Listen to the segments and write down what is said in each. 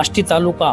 Ashti taluka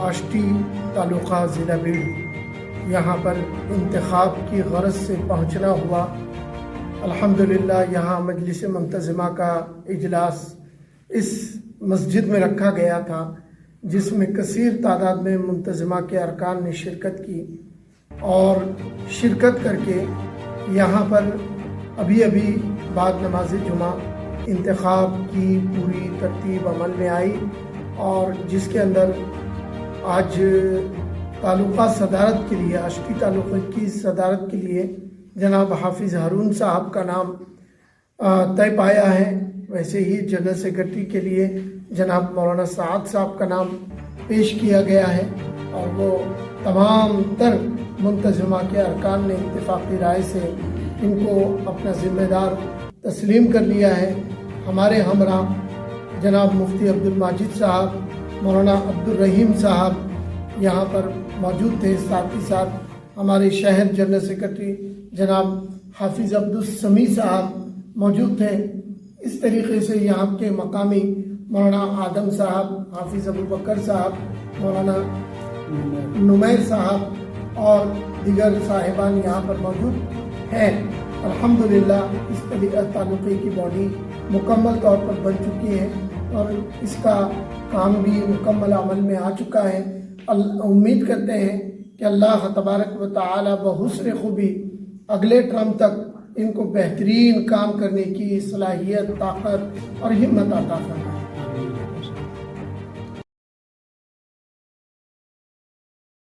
آشتی تعلقہ ضلع بل یہاں پر انتخاب کی غرض سے پہنچنا ہوا الحمدللہ یہاں مجلس منتظمہ کا اجلاس اس مسجد میں رکھا گیا تھا، جس میں کثیر تعداد میں منتظمہ کے ارکان نے شرکت کی اور شرکت کر کے یہاں پر ابھی ابھی بعد نماز جمعہ انتخاب کی پوری ترتیب عمل میں آئی اور جس کے اندر آج تعلقہ صدارت کے لیے عشقی تعلقہ کی صدارت کے لیے جناب حافظ ہارون صاحب کا نام طے پایا ہے۔ ویسے ہی جنرل سیکرٹری کے لیے جناب مولانا سعد صاحب کا نام پیش کیا گیا ہے اور وہ تمام تر منتظمہ کے ارکان نے اتفاقی رائے سے ان کو اپنا ذمہ دار تسلیم کر لیا ہے۔ ہمارے ہمراہ جناب مفتی عبد الماجد صاحب، مولانا عبد الرحیم صاحب یہاں پر موجود تھے۔ ساتھ ہی ساتھ ہمارے شہر جنرل سیکرٹری جناب حافظ عبد السمی صاحب موجود تھے۔ اس طریقے سے یہاں کے مقامی مولانا آدم صاحب، حافظ ابو بکر صاحب، مولانا نمیر صاحب اور دیگر صاحبان یہاں پر موجود ہیں۔ الحمدللہ، اس طریقہ تعلقے کی باڈی مکمل طور پر بن چکی ہے اور اس کا کام بھی مکمل عمل میں آ چکا ہے۔ امید کرتے ہیں کہ اللہ تبارک و تعالی بحسن خوبی اگلے ٹرم تک ان کو بہترین کام کرنے کی صلاحیت طاقت اور ہمت عطا فرمائے۔